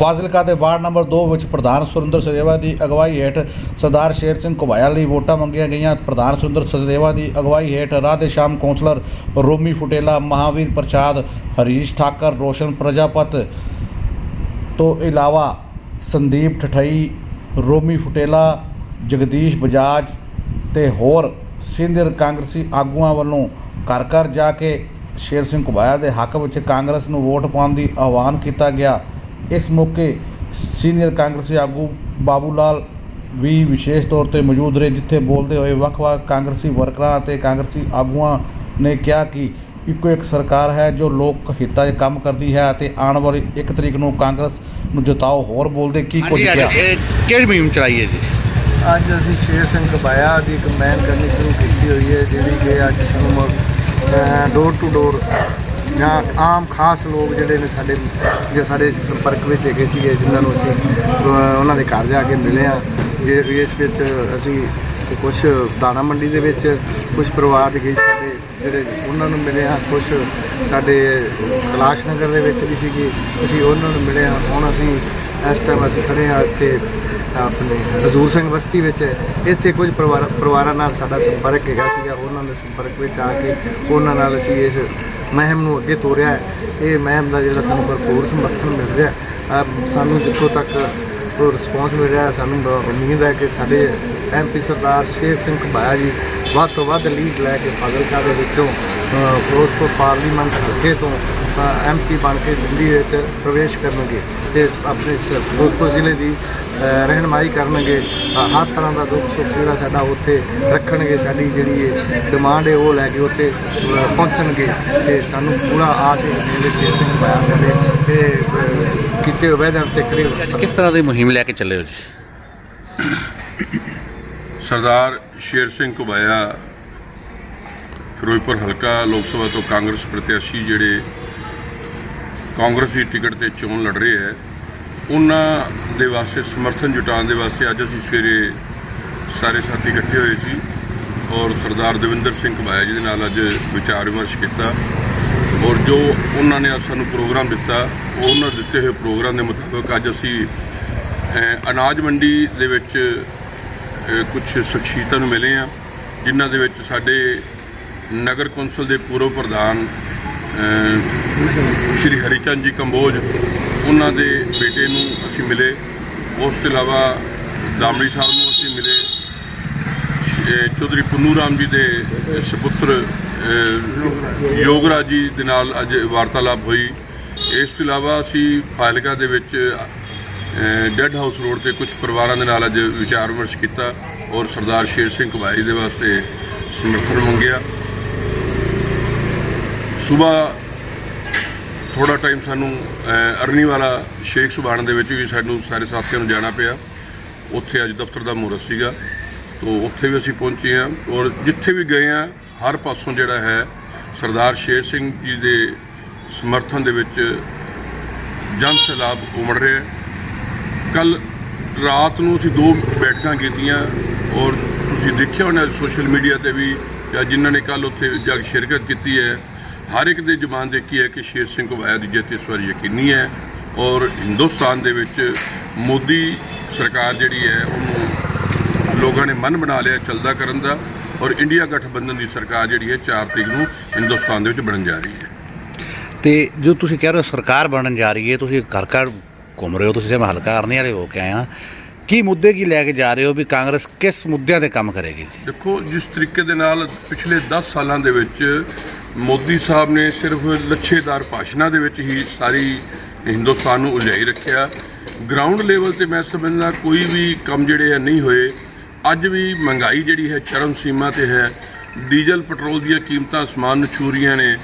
ਫਾਜ਼ਿਲਕਾ ਦੇ ward number 2 ਵਿੱਚ ਪ੍ਰਧਾਨ ਸੁਰਿੰਦਰ ਸਦੇਵਾ ਦੀ ਅਗਵਾਈ ਹੇਠ ਸਰਦਾਰ ਸ਼ੇਰ ਸਿੰਘ ਘੁਬਾਇਆ ਲਈ ਵੋਟਾਂ ਮੰਗੀਆਂ ਗਈਆਂ। ਪ੍ਰਧਾਨ ਸੁਰਿੰਦਰ ਸਦੇਵਾ ਦੀ ਅਗਵਾਈ ਹੇਠ ਰਾਧੇ ਸ਼ਾਮ ਕੌਂਸਲਰ ਰੋਮੀ ਫੁਟੇਲਾ, ਮਹਾਵੀਰ ਪ੍ਰਸਾਦ, ਹਰੀਸ਼ ਠਾਕਰ, ਰੋਸ਼ਨ ਪ੍ਰਜਾਪਤ ਤੋਂ ਇਲਾਵਾ ਸੰਦੀਪ ਠਠਈ, ਰੋਮੀ ਫੁਟੇਲਾ, ਜਗਦੀਸ਼ ਬਜਾਜ ਤੇ ਹੋਰ ਸੀਨੀਅਰ ਕਾਂਗਰਸੀ ਆਗੂਆਂ ਵੱਲੋਂ ਘਰ ਘਰ ਜਾ ਕੇ ਸ਼ੇਰ ਸਿੰਘ ਘੁਬਾਇਆ ਦੇ ਹੱਕ ਵਿੱਚ ਕਾਂਗਰਸ ਨੂੰ ਵੋਟ ਪਾਉਣ ਦੀ ਆਹਵਾਨ ਕੀਤਾ ਗਿਆ। ਇਸ ਮੌਕੇ ਸੀਨੀਅਰ ਕਾਂਗਰਸੀ ਆਗੂ ਬਾਬੂ ਲਾਲ ਵੀ ਵਿਸ਼ੇਸ਼ ਤੌਰ ਤੇ ਮੌਜੂਦ ਰਹੇ ਜਿੱਥੇ ਬੋਲਦੇ ਹੋਏ ਵੱਖ-ਵੱਖ ਕਾਂਗਰਸੀ ਵਰਕਰਾਂ ਅਤੇ ਕਾਂਗਰਸੀ ਆਗੂਆਂ ਨੇ ਕਿਹਾ ਕਿ ਇੱਕੋ ਇੱਕ ਸਰਕਾਰ ਹੈ ਜੋ ਲੋਕ ਹਿੱਤਾਂ 'ਚ ਕੰਮ ਕਰਦੀ ਹੈ ਅਤੇ ਆਉਣ ਵਾਲੀ 1 ਤਰੀਕ ਨੂੰ ਕਾਂਗਰਸ ਨੂੰ ਜਿਤਾਓ ਹੋਰ ਬੋਲਦੇ ਕੀ ਕੁਝ ਕਿਹਾ ਅੱਜ ਇਹ ਕਿਹੜੀ ਮੁਹਿੰਮ ਚਲਾਈ ਹੈ ਜੀ? ਅੱਜ ਅਸੀਂ ਸ਼ੇਰ ਸਿੰਘ ਕਬਾਇਆ ਦੀ ਕੰਬਾਈਨ ਕਰਨੀ ਸ਼ੁਰੂ ਕੀਤੀ ਹੋਈ ਹੈ ਜਿਹੜੀ ਕਿ ਅੱਜ ਸਾਨੂੰ ਡੋਰ ਟੂ ਡੋਰ ਜਾਂ ਆਮ ਖਾਸ ਲੋਕ ਜਿਹੜੇ ਨੇ ਸਾਡੇ, ਜੋ ਸਾਡੇ ਸੰਪਰਕ ਵਿੱਚ ਹੈਗੇ ਸੀਗੇ, ਜਿਨ੍ਹਾਂ ਨੂੰ ਅਸੀਂ ਉਹਨਾਂ ਦੇ ਘਰ ਜਾ ਕੇ ਮਿਲੇ ਆ ਜੇ ਇਸ ਵਿੱਚ ਅਸੀਂ ਕੁਝ ਦਾਣਾ ਮੰਡੀ ਦੇ ਵਿੱਚ ਕੁਝ ਪਰਿਵਾਰ ਦੇ ਸਾਡੇ ਜਿਹੜੇ ਉਹਨਾਂ ਨੂੰ ਮਿਲੇ ਆ ਕੁਝ ਸਾਡੇ ਕਲਾਸ਼ ਨਗਰ ਦੇ ਵਿੱਚ ਵੀ ਸੀਗੇ, ਅਸੀਂ ਉਹਨਾਂ ਨੂੰ ਮਿਲੇ ਆ ਹੁਣ ਅਸੀਂ ਇਸ ਟਾਈਮ ਅਸੀਂ ਖੜੇ ਆ ਇੱਥੇ, ਆਪਣੇ ਹਜ਼ੂਰ ਸਿੰਘ ਬਸਤੀ ਵਿੱਚ। ਇੱਥੇ ਕੁਝ ਪਰਿਵਾਰ, ਪਰਿਵਾਰਾਂ ਨਾਲ ਸਾਡਾ ਸੰਪਰਕ ਹੈਗਾ ਸੀਗਾ। ਉਹਨਾਂ ਦੇ ਸੰਪਰਕ ਵਿੱਚ ਆ ਕੇ ਉਹਨਾਂ ਨਾਲ ਅਸੀਂ ਇਸ ਮਹਿਮ ਨੂੰ ਅੱਗੇ ਤੋਰਿਆ ਹੈ। ਇਹ ਮਹਿਮ ਦਾ ਜਿਹੜਾ ਸਾਨੂੰ ਭਰਪੂਰ ਸਮਰਥਨ ਮਿਲ ਰਿਹਾ ਸਾਨੂੰ ਜਿੱਥੋਂ ਤੱਕ ਉਹ ਰਿਸਪੌਂਸ ਮਿਲ ਰਿਹਾ ਸਾਨੂੰ ਬ- ਉਮੀਦ ਹੈ ਕਿ ਸਾਡੇ ਐਮਪੀ ਸਰਦਾਰ ਸ਼ੇਰ ਸਿੰਘ ਘਬਾਇਆ ਜੀ ਵੱਧ ਤੋਂ ਵੱਧ ਲੀਡ ਲੈ ਕੇ ਫਾਜ਼ਿਲਕਾ ਦੇ ਵਿੱਚੋਂ ਫਿਰੋਜ਼ਪੁਰ ਪਾਰਲੀਮੈਂਟ ਹਲਕੇ ਤੋਂ ਐਮਪੀ ਬਣ ਕੇ ਦਿੱਲੀ ਵਿੱਚ ਪ੍ਰਵੇਸ਼ ਕਰਨਗੇ ਤੇ ਆਪਣੇ ਫਿਰੋਜ਼ਪੁਰ ਜ਼ਿਲ੍ਹੇ ਦੀ ਅਹ, ਰਹਿਨਮਾਈ ਕਰਨਗੇ। ਹਰ ਤਰ੍ਹਾਂ ਦਾ ਦੁੱਖ ਸੁੱਖ ਜਿਹੜਾ ਸਾਡਾ ਉੱਥੇ ਰੱਖਣਗੇ ਸਾਡੀ ਜਿਹੜੀ ਇਹ ਡਿਮਾਂਡ ਹੈ ਉਹ ਲੈ ਕੇ ਉੱਥੇ ਪਹੁੰਚਣਗੇ। ਤੇ ਸਾਨੂੰ ਪੂਰਾ ਆਸ ਹੈ ਕਿ ਜਿਹੜੇ ਸ਼ੇਰ ਸਿੰਘ ਪਾਇਆ ਸਾਡੇ ਤੇ ਕੀਤੇ ਹੋਏ ਵਾਅਦਿਆਂ ਉੱਤੇ ਖੜੇ ਕਿਸ ਤਰ੍ਹਾਂ ਦੀ ਮੁਹਿੰਮ ਲੈ ਕੇ ਚੱਲੇ ਹੋ ਜੀ? ਸਰਦਾਰ ਸ਼ੇਰ ਸਿੰਘ ਘੁਬਾਇਆ। ਫਿਰੋਜ਼ਪੁਰ ਹਲਕਾ ਲੋਕ ਸਭਾ ਤੋਂ ਕਾਂਗਰਸ ਪ੍ਰਤਿਆਸ਼ੀ ਜਿਹੜੇ ਕਾਂਗਰਸ ਦੀ ਟਿਕਟ ਤੇ ਚੋਣ ਲੜ ਰਹੇ ਹੈ, ਉਹਨਾਂ ਦੇ ਵਾਸਤੇ, ਸਮਰਥਨ ਜੁਟਾਉਣ ਦੇ ਵਾਸਤੇ ਅੱਜ ਅਸੀਂ ਸਵੇਰੇ ਸਾਰੇ ਸਾਥੀ ਇਕੱਠੇ ਹੋਏ ਸੀ ਔਰ ਸਰਦਾਰ ਦਵਿੰਦਰ ਸਿੰਘ ਘੁਬਾਇਆ ਜੀ ਦੇ ਨਾਲ ਅੱਜ ਵਿਚਾਰ ਵਿਮਰਸ਼ ਕੀਤਾ ਔਰ ਜੋ ਉਹਨਾਂ ਨੇ ਅੱਜ ਸਾਨੂੰ ਪ੍ਰੋਗਰਾਮ ਦਿੱਤਾ, ਉਹਨਾਂ ਦਿੱਤੇ ਹੋਏ ਪ੍ਰੋਗਰਾਮ ਦੇ ਮੁਤਾਬਕ ਅੱਜ ਅਸੀਂ ਅਨਾਜ ਮੰਡੀ ਦੇ ਵਿੱਚ ਕੁਝ ਸ਼ਖਸੀਅਤਾਂ ਨੂੰ ਮਿਲੇ ਆ, ਜਿਨ੍ਹਾਂ ਦੇ ਵਿੱਚ ਸਾਡੇ ਨਗਰ ਕੌਂਸਲ ਦੇ ਪੂਰਵ ਪ੍ਰਧਾਨ ਸ਼੍ਰੀ ਹਰੀਚੰਦ ਜੀ ਕੰਬੋਜ, ਉਹਨਾਂ ਦੇ ਬੇਟੇ ਨੂੰ ਅਸੀਂ ਮਿਲੇ। ਉਸ ਤੋਂ ਇਲਾਵਾ ਦਾਮੜੀ ਸਾਹਿਬ ਨੂੰ ਅਸੀਂ ਮਿਲੇ। ਚੌਧਰੀ ਪੁੰਨੂ ਰਾਮ ਜੀ ਦੇ ਸੁਪੁੱਤਰ ਯੋਗਰਾਜ ਜੀ ਦੇ ਨਾਲ ਅੱਜ ਵਾਰਤਾਲਾਪ ਹੋਈ। ਇਸ ਤੋਂ ਇਲਾਵਾ ਅਸੀਂ ਫਾਜ਼ਿਲਕਾ ਦੇ ਵਿੱਚ ਡੈੱਡ ਹਾਊਸ ਰੋਡ ਤੇ ਕੁਝ ਪਰਿਵਾਰਾਂ ਦੇ ਨਾਲ ਅੱਜ ਵਿਚਾਰ ਵਿਮਰਸ਼ ਕੀਤਾ ਔਰ ਸਰਦਾਰ ਸ਼ੇਰ ਸਿੰਘ ਘਬਾਈ ਦੇ ਵਾਸਤੇ ਸਮਰਥਨ ਮੰਗਿਆ। ਸਵੇਰ ਥੋੜਾ ਟਾਈਮ ਸਾਨੂੰ ਅਹ, ਅਰਨੀ ਵਾਲਾ ਸ਼ੇਖ ਸੁਬਾਨ ਦੇ ਵਿੱਚ ਵੀ ਸਾਨੂੰ ਸਾਰੇ ਸਾਥੀਆਂ ਨੂੰ ਜਾਣਾ ਪਿਆ। ਉੱਥੇ ਅੱਜ ਦਫ਼ਤਰ ਦਾ ਮਹੂਰਤ ਸੀਗਾ। ਤੋਂ ਉੱਥੇ ਵੀ ਅਸੀਂ ਪਹੁੰਚੇ ਹਾਂ ਔਰ ਜਿੱਥੇ ਵੀ ਗਏ ਹਾਂ ਹਰ ਪਾਸੋਂ ਜਿਹੜਾ ਹੈ ਸਰਦਾਰ ਸ਼ੇਰ ਸਿੰਘ ਜੀ ਦੇ ਸਮਰਥਨ ਦੇ ਵਿੱਚ ਜਨ ਸੈਲਾਬ ਉਮੜ ਰਿਹਾ ਕੱਲ ਰਾਤ ਨੂੰ ਅਸੀਂ ਦੋ ਬੈਠਕਾਂ ਕੀਤੀਆਂ ਔਰ ਤੁਸੀਂ ਦੇਖਿਆ ਹੋਣਾ ਸੋਸ਼ਲ ਮੀਡੀਆ ਤੇ ਵੀ ਜਾਂ ਜਿਨ੍ਹਾਂ ਨੇ ਕੱਲ ਉੱਥੇ ਜਾ ਕੇ ਸ਼ਿਰਕਤ ਕੀਤੀ ਹੈ, ਹਰ ਇੱਕ ਦੇ ਜ਼ੁਬਾਨ ਦੇਖੀ ਹੈ ਕਿ ਸ਼ੇਰ ਸਿੰਘ ਘੁਬਾਇਆ ਦੀ ਜਿੱਤ ਇਸ ਵਾਰ ਯਕੀਨੀ ਹੈ ਔਰ ਹਿੰਦੁਸਤਾਨ ਦੇ ਵਿੱਚ ਮੋਦੀ ਸਰਕਾਰ ਜਿਹੜੀ ਹੈ, ਉਹਨੂੰ ਲੋਕਾਂ ਨੇ ਮਨ ਬਣਾ ਲਿਆ ਚੱਲਦਾ ਕਰਨ ਦਾ ਔਰ ਇੰਡੀਆ ਗਠਬੰਧਨ ਦੀ ਸਰਕਾਰ ਜਿਹੜੀ ਹੈ 4 ਤਰੀਕ ਨੂੰ ਹਿੰਦੁਸਤਾਨ ਦੇ ਵਿੱਚ ਬਣਨ ਜਾ ਰਹੀ ਹੈ। ਤੇ ਜੋ ਤੁਸੀਂ ਕਹਿ ਰਹੇ ਹੋ ਸਰਕਾਰ ਬਣਨ ਜਾ ਰਹੀ ਹੈ, ਤੁਸੀਂ ਘਰ ਘਰ ਘੁੰਮ ਰਹੇ ਹੋ ਤੁਸੀਂ, ਮੈਂ ਹਲਕਾ ਵਾਲੇ ਹੋ ਕੇ ਆਏ ਆ ਕੀ ਮੁੱਦੇ ਕੀ ਲੈ ਕੇ ਜਾ ਰਹੇ ਹੋ ਵੀ ਕਾਂਗਰਸ ਕਿਸ ਮੁੱਦਿਆਂ ਤੇ ਕੰਮ ਕਰੇਗੀ? ਦੇਖੋ, ਜਿਸ ਤਰੀਕੇ ਦੇ ਨਾਲ ਪਿਛਲੇ 10 ਸਾਲਾਂ ਦੇ ਵਿੱਚ ਮੋਦੀ ਸਾਹਿਬ ਨੇ ਸਿਰਫ ਲੱਛੇਦਾਰ ਭਾਸ਼ਣਾਂ ਦੇ ਵਿੱਚ ਹੀ ਸਾਰੀ ਹਿੰਦੁਸਤਾਨ ਨੂੰ ਉਲਝਾਈ ਰੱਖਿਆ। ਗਰਾਊਂਡ ਲੈਵਲ ਤੇ ਮੈਂ ਸਮਝਦਾ ਕੋਈ ਵੀ ਕੰਮ ਜਿਹੜੇ ਆ ਨਹੀਂ ਹੋਏ। ਅੱਜ ਵੀ ਮਹਿੰਗਾਈ ਜਿਹੜੀ ਹੈ, ਚਰਮ ਸੀਮਾ ਤੇ ਹੈ। ਡੀਜ਼ਲ, ਪੈਟਰੋਲ ਦੀਆਂ ਕੀਮਤਾਂ ਅਸਮਾਨ ਨੂੰ ਛੂ ਰਹੀਆਂ ਨੇ।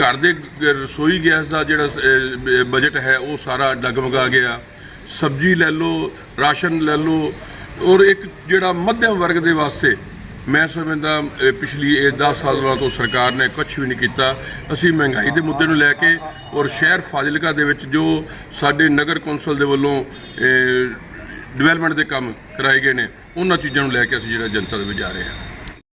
ਘਰ ਦੇ ਰਸੋਈ ਗੈਸ ਦਾ ਜਿਹੜਾ ਬਜਟ ਹੈ, ਉਹ ਸਾਰਾ ਡਗਮਗਾ ਗਿਆ। ਸਬਜ਼ੀ ਲੈ ਲਓ, ਰਾਸ਼ਨ ਲੈ ਲਓ, ਔਰ ਇੱਕ ਜਿਹੜਾ ਮੱਧਮ ਵਰਗ ਦੇ ਵਾਸਤੇ ਮੈਂ ਸਮਝਦਾ ਪਿਛਲੀ, ਇਹ 10 ਸਾਲਾਂ ਤੋਂ ਸਰਕਾਰ ਨੇ ਕੁਝ ਵੀ ਨਹੀਂ ਕੀਤਾ। ਅਸੀਂ ਮਹਿੰਗਾਈ ਦੇ ਮੁੱਦੇ ਨੂੰ ਲੈ ਕੇ ਔਰ ਸ਼ਹਿਰ ਫਾਜ਼ਿਲਕਾ ਦੇ ਵਿੱਚ ਜੋ ਸਾਡੇ ਨਗਰ ਕੌਂਸਲ ਦੇ ਵੱਲੋਂ ਡਿਵੈਲਪਮੈਂਟ ਦੇ ਕੰਮ ਕਰਾਏ ਗਏ ਨੇ, ਉਹਨਾਂ ਚੀਜ਼ਾਂ ਨੂੰ ਲੈ ਕੇ ਅਸੀਂ ਜਿਹੜਾ ਜਨਤਾ ਦੇ ਵਿੱਚ ਜਾ ਰਹੇ ਹਾਂ।